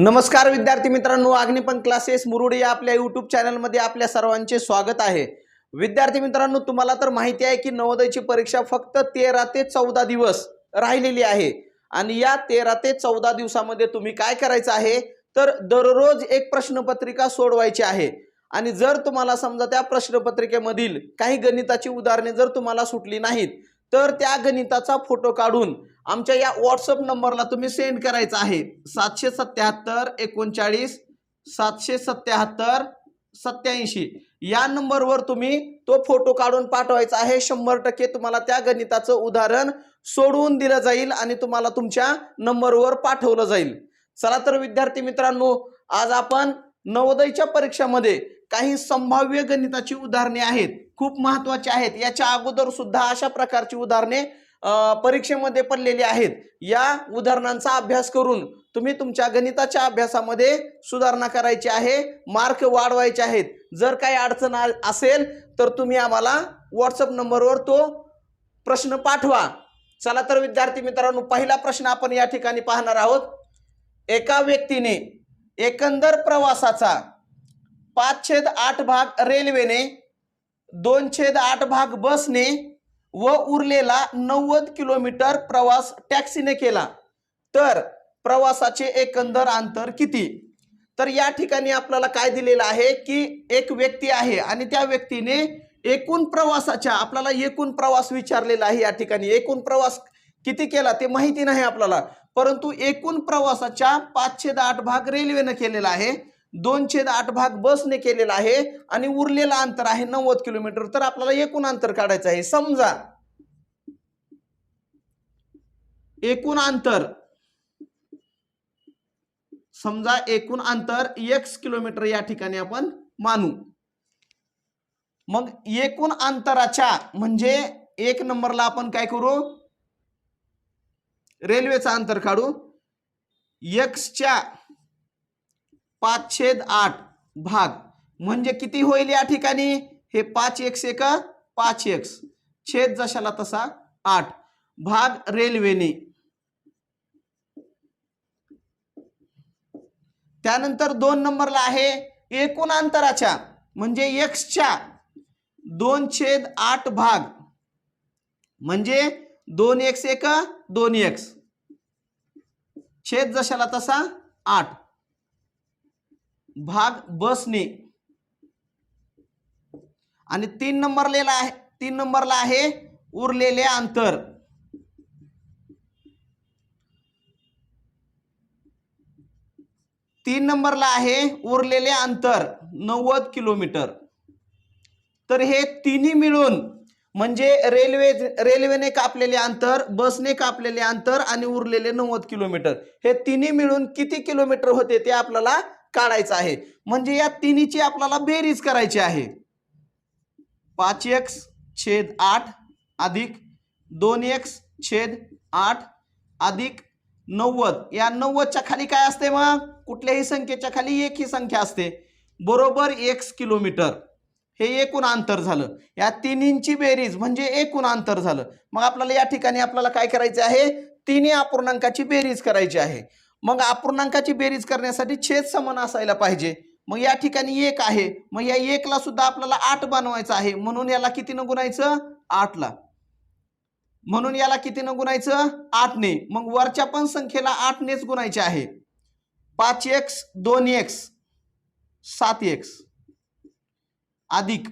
नमस्कार विद्यार्थी मित्रांनो अग्निपंख क्लासेस मुरुडी या आपल्या युट्यूब चॅनलमध्ये आपल्या सर्वांचे स्वागत आहे. विद्यार्थी मित्रांनो तुम्हाला तर माहिती आहे की नवोदयची परीक्षा फक्त तेरा ते चौदा दिवस राहिलेली आहे. आणि या तेरा ते चौदा दिवसामध्ये तुम्ही काय करायचं आहे? तर दररोज एक प्रश्नपत्रिका सोडवायची आहे. आणि जर तुम्हाला समजा त्या प्रश्नपत्रिकेमधील काही गणिताची उदाहरणे जर तुम्हाला सुटली नाहीत तर त्या गणिताचा फोटो काढून आमच्या या व्हॉट्सअप नंबरला तुम्ही सेंड करायचा आहे. सातशे सत्याहत्तर एकोणचाळीस सातशे सत्याहत्तर सत्याऐंशी. या नंबरवर तुम्ही तो फोटो काढून पाठवायचा आहे. शंभर टक्के तुम्हाला त्या गणिताचं उदाहरण सोडवून दिलं जाईल आणि तुम्हाला तुमच्या नंबरवर पाठवलं जाईल. चला तर विद्यार्थी मित्रांनो आज आपण नवोदयच्या परीक्षामध्ये काही संभाव्य गणिताची उदाहरणे आहेत खूप महत्वाची आहेत. याच्या अगोदर सुद्धा अशा प्रकारची उदाहरणे परीक्षेमध्ये पडलेली आहेत. या उदाहरणांचा अभ्यास करून तुम्ही तुमच्या गणिताच्या अभ्यासामध्ये सुधारणा करायची आहे मार्क वाढवायचे आहेत. जर काही अडचण आ- असेल तर तुम्ही आम्हाला व्हॉट्सअप नंबरवर तो प्रश्न पाठवा. चला तर विद्यार्थी मित्रांनो पहिला प्रश्न आपण या ठिकाणी पाहणार आहोत. एका व्यक्तीने एकंदर प्रवासाचा पाच छेद आठ भाग रेल्वेने दोन छेद आठ भाग बसने व उरलेला नव्वद किलोमीटर प्रवास टॅक्सीने केला. तर प्रवासाचे एकंदर अंतर किती? तर या ठिकाणी आपल्याला काय दिलेलं आहे की एक व्यक्ती आहे आणि त्या व्यक्तीने एकूण प्रवासाच्या आपल्याला एकूण प्रवास विचारलेला आहे या ठिकाणी. एकूण प्रवास किती केला ते माहिती नाही आपल्याला. परंतु एकूण प्रवासाच्या पाच छेद आठ भाग रेल्वेनं केलेला आहे. दोन छेद आठ भाग बसने केलेला आहे आणि उरलेलं अंतर आहे नव्वद किलोमीटर. तर आपल्याला एकूण अंतर काढायचं आहे. समजा एकूण अंतर समजा एकूण अंतर एक्स किलोमीटर या ठिकाणी आपण मानू. मग एकूण अंतराच्या म्हणजे एक नंबरला आपण काय करू? रेल्वेचं अंतर काढू. एक्सच्या पाच छेद आठ भाग. म्हणजे किती होईल या ठिकाणी? हे पाच एक्स एक पाच एक्स छेद जशाला तसा आठ. भाग रेल्वेने. त्यानंतर दोन नंबरला आहे एकूण अंतराच्या. म्हणजे एक्सच्या दोन छेद आठ भाग. म्हणजे दोन एक्स एक दोन एक्स. छेद जशाला तसा आठ. भाग बसने. आणि तीन नंबरलेला आहे तीन नंबरला आहे उरलेले अंतर. तीन नंबरला आहे उरलेले अंतर नव्वद किलोमीटर. तर हे तिन्ही मिळून म्हणजे रेल्वे रेल्वेने कापलेले अंतर बसने कापलेले अंतर आणि उरलेले नव्वद किलोमीटर. हे तिन्ही मिळून किती किलोमीटर होते ते आपल्याला काढायचं आहे. म्हणजे या तिन्हीची आपल्याला बेरीज करायची आहे. पाच एक्स छेद आठ अधिक दोन एक्स छेद आठ अधिक नव्वद. या नव्वदच्या खाली काय असते मग? कुठल्याही संख्येच्या खाली एक ही संख्या असते. बरोबर एक्स किलोमीटर. हे एकूण अंतर झालं. या तिन्हींची बेरीज म्हणजे एकूण अंतर झालं. मग आपल्याला या ठिकाणी आपल्याला काय करायचे आहे? तिन्ही अपूर्णांकाची बेरीज करायची आहे. मग अपूर्णांकाची बेरीज करण्यासाठी छेद समान असायला पाहिजे. मग या ठिकाणी एक आहे. मग या एकला सुद्धा आपल्याला आठ बनवायचं आहे. म्हणून याला कितीनं गुणायचं? आठला. म्हणून याला कितीनं गुणायचं? आठने. मग वरच्या पण संख्येला आठनेच गुणायचे आहे. पाच एक्स दोन एक्स सात एक्स. अधिक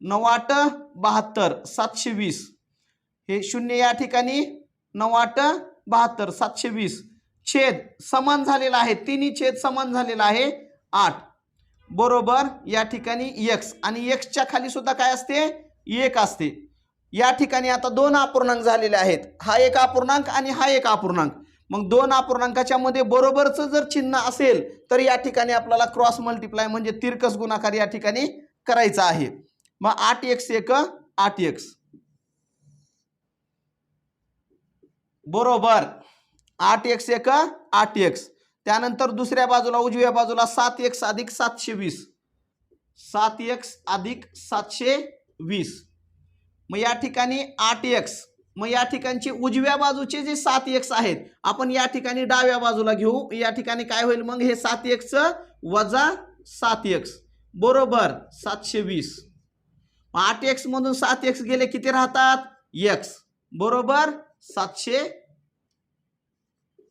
नऊ आठ बहात्तर सातशे वीस. हे शून्य या ठिकाणी नऊ आठ बहात्तर सातशे वीस. छेद समान झालेला आहे. तिन्ही छेद समान झालेला आहे. आठ. बरोबर या ठिकाणी एक्स आणि एक्सच्या खाली सुद्धा काय असते? एक असते. या ठिकाणी आता दोन अपूर्णांक झालेले आहेत. हा एक अपूर्णांक आणि हा एक अपूर्णांक. मग दोन अपूर्णांकाच्या मध्ये बरोबरचं जर चिन्ह असेल तर या ठिकाणी आपल्याला क्रॉस मल्टिप्लाय म्हणजे तिरकस गुणाकार या ठिकाणी करायचा आहे. मग आठ एक्स एक आठ एक्स बरोबर. आठ एक्स एक आठ एक्स त्यानंतर दुसऱ्या बाजूला उजव्या बाजूला सात एक्स अधिक सातशे वीस. सात एक्स अधिक सातशे वीस. मग या ठिकाणी आठ एक्स मग या ठिकाणची उजव्या बाजूचे जे सात एक्स आहेत आपण या ठिकाणी डाव्या बाजूला घेऊ. या ठिकाणी काय होईल मग? हे सात एक्स वजा सात एक्स बरोबर सातशे वीस. आठ एक्स मधून सात एक्स गेले किती राहतात? एक्स बरोबर सातशे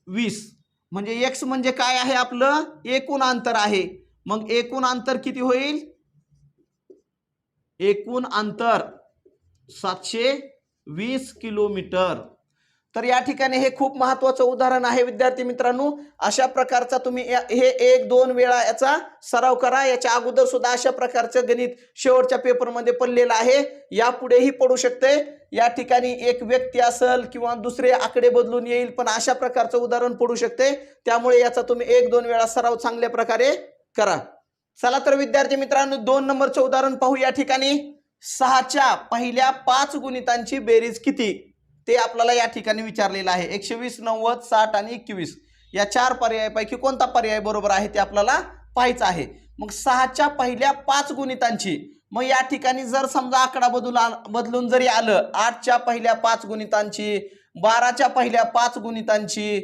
वीस. म्हणजे एक्स म्हणजे काय आहे आपलं? एकूण अंतर आहे. मग एकूण अंतर किती होईल? एकूण अंतर सातशे वीस किलोमीटर. तर या ठिकाणी हे खूप महत्वाचं उदाहरण आहे विद्यार्थी मित्रांनो. अशा प्रकारचा तुम्ही या- हे एक दोन वेळा याचा सराव करा. याच्या अगोदर सुद्धा अशा प्रकारचं गणित शेवटच्या पेपरमध्ये पडलेलं आहे. यापुढेही पडू शकते. या ठिकाणी एक व्यक्ती असेल किंवा दुसरे आकडे बदलून येईल पण अशा प्रकारचं उदाहरण पडू शकते. त्यामुळे याचा तुम्ही एक दोन वेळा सराव चांगल्या प्रकारे करा. चला तर विद्यार्थी मित्रांनो दोन नंबरचं उदाहरण पाहू. या ठिकाणी सहाच्या पहिल्या पाच गुणितांची बेरीज किती? ते आपल्याला या ठिकाणी विचारलेलं आहे. एकशे वीस नव्वद साठ आणि एकवीस या चार पर्यायापैकी कोणता पर्याय बरोबर आहे ते आपल्याला पाहायचं आहे. मग सहाच्या पहिल्या पाच गुणितांची मग या ठिकाणी जर समजा आकडा बदलून आ- बदलून जरी आलं आठच्या पहिल्या पाच गुणितांची बाराच्या पहिल्या पाच गुणितांची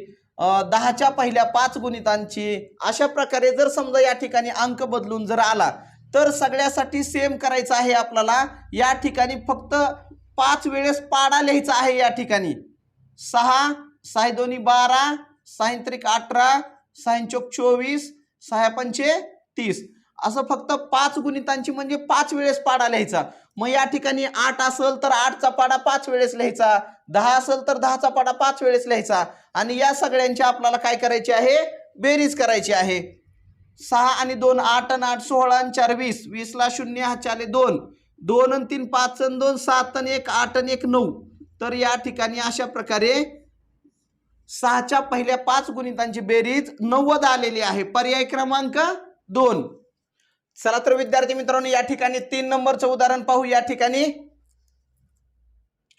दहाच्या पहिल्या पाच गुणितांची अशा प्रकारे जर समजा या ठिकाणी अंक बदलून जर आला तर सगळ्यासाठी सेम करायचं आहे आपल्याला. या ठिकाणी फक्त पाच वेळेस पाडा लिहायचा आहे या ठिकाणी. सहा सहा दोन्ही बारा सायंत्रिक अठरा सायंचोक चोवीस सहा पंचे तीस. असं फक्त पाच गुणितांची म्हणजे पाच वेळेस पाडा लिहायचा. मग या ठिकाणी आठ असेल तर आठचा पाडा पाच वेळेस लिहायचा. दहा असेल तर दहाचा पाडा पाच वेळेस लिहायचा. आणि या सगळ्यांची आपल्याला काय करायची आहे? बेरीज करायची आहे. सहा आणि दोन आठ आणि आठ सोळा आणि चार वीस. वीसला शून्य हा चाले दोन. दोन आणि तीन पाच आणि दोन सात आणि एक आठ आणि एक नऊ. तर या ठिकाणी अशा प्रकारे सहाच्या पहिल्या पाच गुणितांची बेरीज नव्वद आलेली आहे. पर्याय क्रमांक दोन. चला तर विद्यार्थी मित्रांनो या ठिकाणी तीन नंबरचं उदाहरण पाहू. या ठिकाणी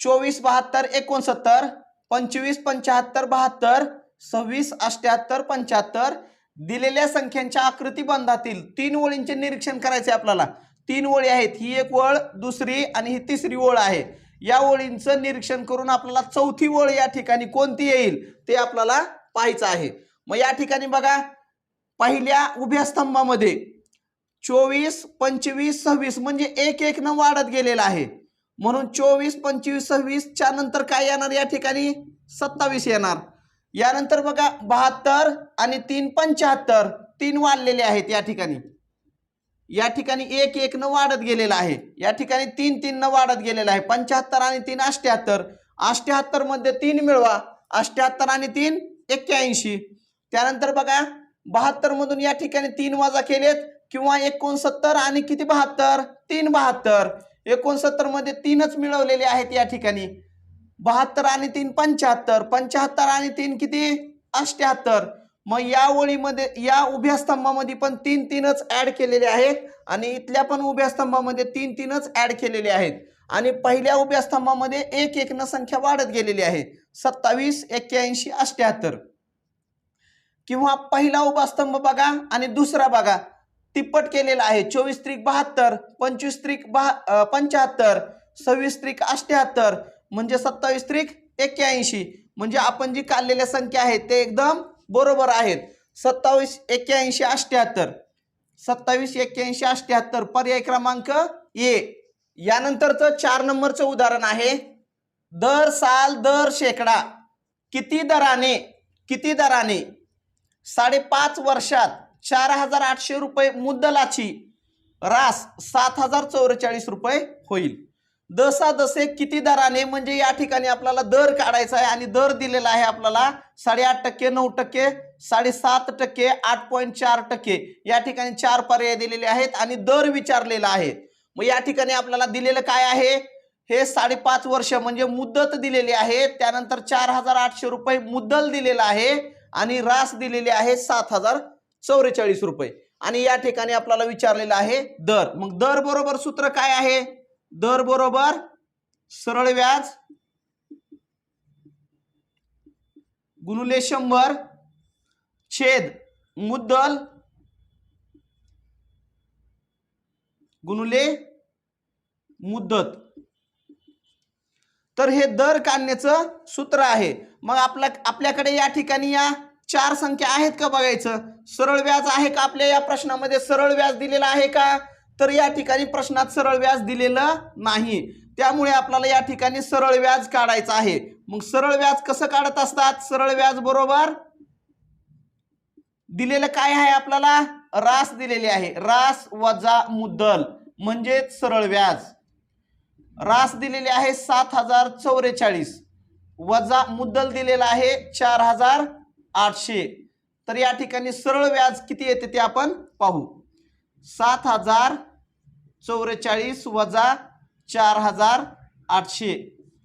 चोवीस बहात्तर एकोणसत्तर पंचवीस पंच्याहत्तर बहात्तर सव्वीस अष्ट्याहत्तर पंच्याहत्तर दिलेल्या संख्यांच्या आकृतीबंधातील तीन ओळींचे निरीक्षण करायचे आपल्याला. तीन ओळी आहेत. ही एक ओळ दुसरी आणि ही तिसरी ओळ आहे. या ओळींचं निरीक्षण करून आपल्याला चौथी ओळ या ठिकाणी कोणती येईल ते आपल्याला पाहायचं आहे. मग या ठिकाणी बघा पहिल्या उभ्या स्तंभामध्ये चोवीस पंचवीस सव्वीस म्हणजे एक एक न वाढत गेलेला आहे. म्हणून चोवीस पंचवीस सव्वीसच्या नंतर काय येणार या ठिकाणी? सत्तावीस येणार. यानंतर बघा बहात्तर आणि तीन पंच्याहत्तर तीन वाढलेले आहेत या ठिकाणी. या ठिकाणी एक एक न वाढत गेलेला आहे. या ठिकाणी तीन तीन न वाढत गेलेला आहे. पंच्याहत्तर आणि तीन अष्ट्याहत्तर. अष्ट्याहत्तरमध्ये तीन मिळवा. अष्ट्याहत्तर आणि तीन एक्क्याऐंशी. त्यानंतर बघा बहात्तर मधून या ठिकाणी तीन वजा केलेत किंवा एकोणसत्तर आणि किती बहात्तर? तीन बहात्तर. एकोणसत्तरमध्ये तीनच मिळवलेले आहेत या ठिकाणी. बहात्तर आणि तीन पंच्याहत्तर. पंच्याहत्तर आणि तीन किती? अष्ट्याहत्तर. मग या ओळीमध्ये या उभ्या स्तंभामध्ये पण तीन तीनच ॲड केलेले आहेत आणि इथल्या पण उभ्या स्तंभामध्ये तीन तीनच ॲड केलेले आहेत. आणि पहिल्या उभ्या स्तंभामध्ये एक एक न संख्या वाढत गेलेली आहे. सत्तावीस एक्क्याऐंशी अष्ट्याहत्तर किंवा पहिला उभा स्तंभ बघा आणि दुसरा बघा. तिप्पट केलेला आहे. चोवीस त्रिक बहात्तर पंचवीस त्रिक बहा पंच्याहत्तर सव्वीस त्रिक अष्ट्याहत्तर म्हणजे सत्तावीस त्रिक एक्क्याऐंशी. म्हणजे आपण जी काढलेल्या संख्या आहे ते एकदम बरोबर आहेत. सत्तावीस एक्क्याऐंशी अष्ट्याहत्तर सत्तावीस एक्क्याऐंशी अष्ट्याहत्तर पर्याय क्रमांक ए. यानंतरचं चार नंबरचं उदाहरण आहे. दर साल दर शेकडा. किती दराने किती दराने? साडेपाच वर्षात चार हजार आठशे रुपये मुद्दलाची रास सात हजार चौवेचाळीस रुपये होईल. दसादसे किती दराने म्हणजे या ठिकाणी आपल्याला दर काढायचा आहे आणि दर दिलेला आहे आपल्याला साडेआठ टक्के नऊ टक्के साडेसात टक्के आठ पॉईंट चार टक्के. या ठिकाणी चार पर्याय दिलेले आहेत आणि दर विचारलेला आहे. मग या ठिकाणी आपल्याला दिलेलं काय आहे? हे साडेपाच वर्ष म्हणजे मुदत दिलेली आहे. त्यानंतर चार हजार आठशे रुपये मुद्दल दिलेला आहे आणि रास दिलेली आहे सात हजार चौवेचाळीस रुपये. आणि या ठिकाणी आपल्याला विचारलेलं आहे दर. मग दर बरोबर सूत्र काय आहे? दर बरोबर सरळ व्याज गुणुले शंभर छेद मुद्दल गुणुले मुद्दत तर हे दर काढण्याचं सूत्र आहे. मग आपल्या आपल्याकडे या ठिकाणी या चार संख्या आहेत का बघायचं? सरळ व्याज आहे का आपल्या या प्रश्नामध्ये? सरळ व्याज दिलेला आहे का? तर या ठिकाणी प्रश्नात सरळ व्याज दिलेलं नाही. त्यामुळे आपल्याला या ठिकाणी सरळ व्याज काढायचं आहे. मग सरळ व्याज कसं काढत असतात? सरळ व्याज बरोबर दिलेलं काय आहे आपल्याला? रास दिलेले आहे. रास वजा मुद्दल म्हणजेच सरळ व्याज. रास दिलेले आहे सात हजार चौवेचाळीस. वजा मुद्दल दिलेला आहे चार हजार आठशे. तर या ठिकाणी सरळ व्याज किती येते ते आपण पाहू. सात हजार चौवेचाळीस वजा चार हजार आठशे.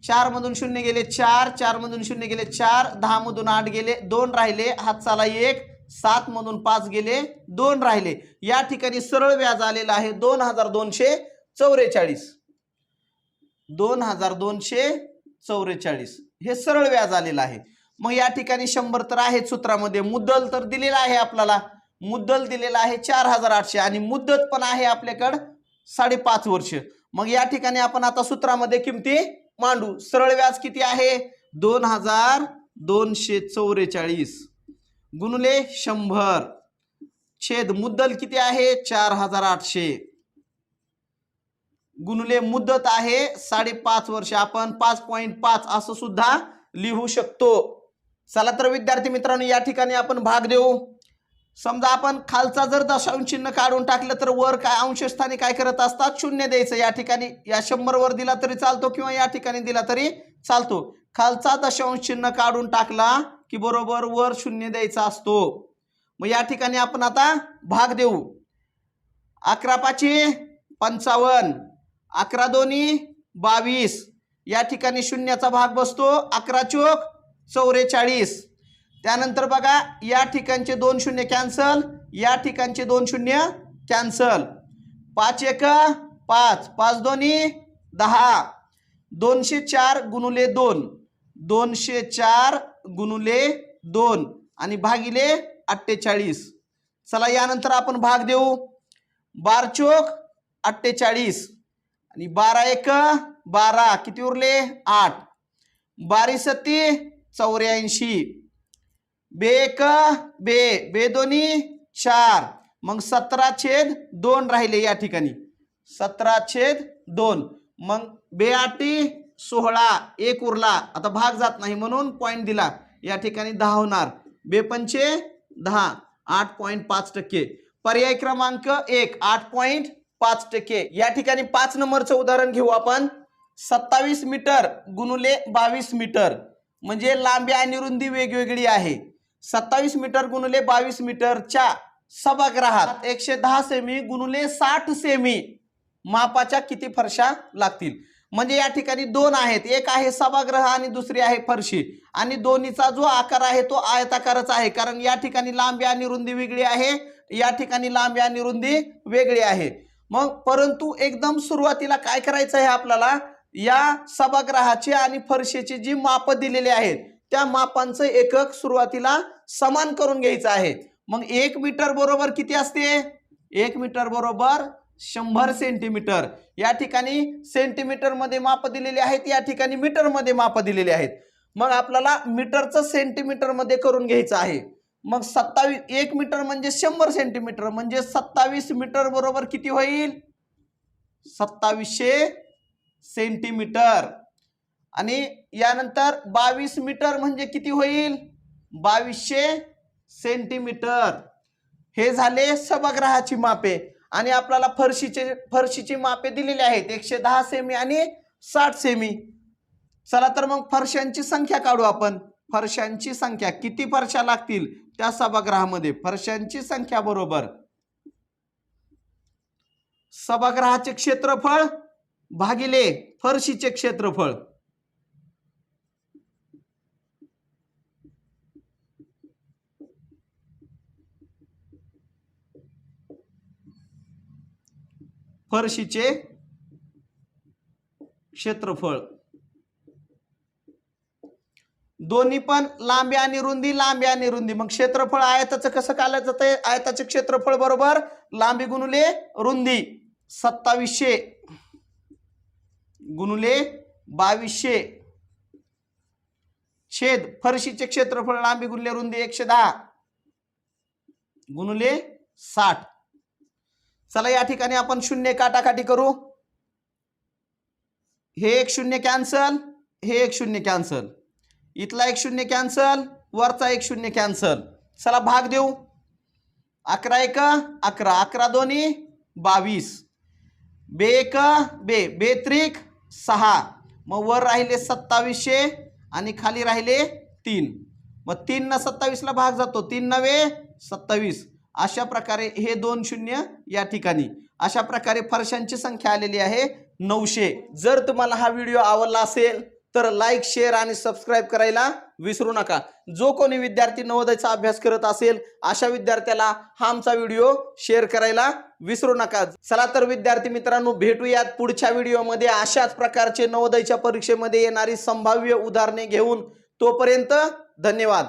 चारमधून शून्य गेले चार चार मधून शून्य गेले चार दहा मधून आठ गेले दोन राहिले हातचाला एक सात मधून पाच गेले दोन राहिले. या ठिकाणी सरळ व्याज आलेलं आहे दोन हजार दोनशे चौवेचाळीस. दोन हजार दोनशे चौवेचाळीस. हे सरळ व्याज आलेलं आहे. मग या ठिकाणी शंभर तर आहे सूत्रामध्ये. मुद्दल तर दिलेला आहे आपल्याला. मुद्दल दिलेला आहे चार हजार आठशे आणि मुद्दत पण आहे आपल्याकडं साडेपाच वर्ष. मग या ठिकाणी आपण आता सूत्रामध्ये किमती मांडू. सरळ व्याज किती आहे? दोन हजार दोनशे चौवेचाळीस. गुणुले शंभर. छेद मुद्दल किती आहे? चार हजार आठशे. गुणुले मुदत आहे साडेपाच वर्ष. आपण पाच पॉईंट पाच असं सुद्धा लिहू शकतो. चला तर विद्यार्थी मित्रांनो या ठिकाणी आपण भाग देऊ. समजा आपण खालचा जर दशांश चिन्ह काढून टाकलं तर वर काय अंशस्थानी काय करत असतात? शून्य द्यायचं. या ठिकाणी या शंभर वर दिला तरी चालतो किंवा या ठिकाणी दिला तरी चालतो. खालचा दशांश चिन्ह काढून टाकला की बरोबर वर शून्य द्यायचा असतो. मग या ठिकाणी आपण आता भाग देऊ. अकरा पाचशे पंचावन्न अकरा दोन्ही बावीस. या ठिकाणी शून्याचा भाग बसतो. अकरा चोक चौवेचाळीस त्यानंतर बघा या ठिकाणचे दोन शून्य कॅन्सल या ठिकाणचे दोन शून्य कॅन्सल पाच एक पाच. पाच दोन्ही दहा. दोनशे चार गुणुले दोन. दोनशे चार गुणुले दोन. आणि भागिले अठ्ठेचाळीस. चला यानंतर आपण भाग देऊ. बार चोक अठ्ठेचाळीस. आणि बारा एक बारा. किती उरले? आठ. बारी सत्ती चौऱ्याऐंशी. बे एक बे. बे दोन्ही चार. मग सतरा छेद दोन राहिले या ठिकाणी. सतरा छेद दोन. मग बे आठी सोहळा एक उरला. आता भाग जात नाही म्हणून पॉईंट दिला. या ठिकाणी दहा होणार. बे पंचे दहा. आठ पॉईंट पाच टक्के. पर्याय क्रमांक एक आठ पॉईंट पाच टक्के. या ठिकाणी पाच नंबरचं उदाहरण घेऊ आपण. सत्तावीस मीटर गुणुले बावीस मीटर. म्हणजे लांबी आणि रुंदी वेगवेगळी आहे. सत्तावीस मीटर गुणुले बावीस मीटरच्या सभागृहात एकशे दहा सेमी गुणुले साठ सेमी मापाच्या किती फरशा लागतील? म्हणजे या ठिकाणी दोन आहेत. एक आहे सभागृह आणि दुसरी आहे फरशी. आणि दोन्हीचा जो आकार आहे तो आयताकारच आहे. कारण या ठिकाणी लांबी आणि रुंदी वेगळी आहे. या ठिकाणी लांबी आणि रुंदी वेगळी आहे. मग परंतु एकदम सुरुवातीला काय करायचं आहे आपल्याला? या सभागृहाची आणि फरशीची जी माप दिलेली आहेत त्या मापांचं एकक सुरुवातीला समान करून घ्यायचं आहे. मग एक मीटर बरोबर किती असते? एक मीटर बरोबर शंभर सेंटीमीटर. या ठिकाणी सेंटीमीटरमध्ये माप दिलेली आहेत या ठिकाणी मीटरमध्ये माप दिलेली आहेत. मग आपल्याला मीटरचं सेंटीमीटरमध्ये करून घ्यायचं आहे. मग सत्तावीस एक मीटर म्हणजे शंभर सेंटीमीटर म्हणजे सत्तावीस मीटर बरोबर किती होईल? सत्तावीसशे सेंटीमीटर. आणि यानंतर बावीस मीटर म्हणजे किती होईल? बावीसशे सेंटीमीटर. हे झाले सभागृहाची मापे. आणि आपल्याला फरशीचे फरशीची मापे दिलेली आहेत. एकशे दहा सेमी आणि साठ सेमी चला तर मग फरशांची संख्या काढू आपण. फरशांची संख्या किती फरशा लागतील? त्या सभागृहामध्ये. फरशांची संख्या बरोबर. सभागृहाचे क्षेत्रफळ भागिले फरशीचे क्षेत्रफळ. फरशीचे क्षेत्रफळ. दोन्ही पण लांबी आणि रुंदी लांबी आणि रुंदी. मग क्षेत्रफळ आयताचं कसं काढलं जातं आयताचे क्षेत्रफळ बरोबर? लांबी गुणुले रुंदी सत्तावीसशे. गुणुले बावीसशे. छेद फरशीचे क्षेत्रफळ लांबी गुणले रुंदी एकशे दहा. गुणुले साठ. चला या ठिकाणी आपण शून्य काटाकाटी करू. हे एक शून्य कॅन्सल हे एक शून्य कॅन्सल इथला एक शून्य कॅन्सल वरचा एक शून्य कॅन्सल चला भाग देऊ. अकरा एक अकरा. अकरा दोन्ही बावीस. बे एक बे. बेत्रिक सहा. मग वर राहिले सत्तावीसशे आणि खाली राहिले तीन. मग तीन न सत्तावीसला भाग जातो. तीन नवे सत्तावीस. अशा प्रकारे हे दोन शून्य या ठिकाणी. अशा प्रकारे फरशांची संख्या आलेली आहे नऊशे. जर तुम्हाला हा व्हिडिओ आवडला असेल तर लाईक शेअर आणि सबस्क्राईब करायला विसरू नका. जो कोणी विद्यार्थी नवोदयचा अभ्यास करत असेल अशा विद्यार्थ्याला हा आमचा व्हिडिओ शेअर करायला विसरू नका. चला तर विद्यार्थी मित्रांनो भेटूयात पुढच्या व्हिडिओमध्ये. अशाच प्रकारचे नवोदयच्या परीक्षेमध्ये येणारी संभाव्य उदाहरणे घेऊन. तोपर्यंत धन्यवाद.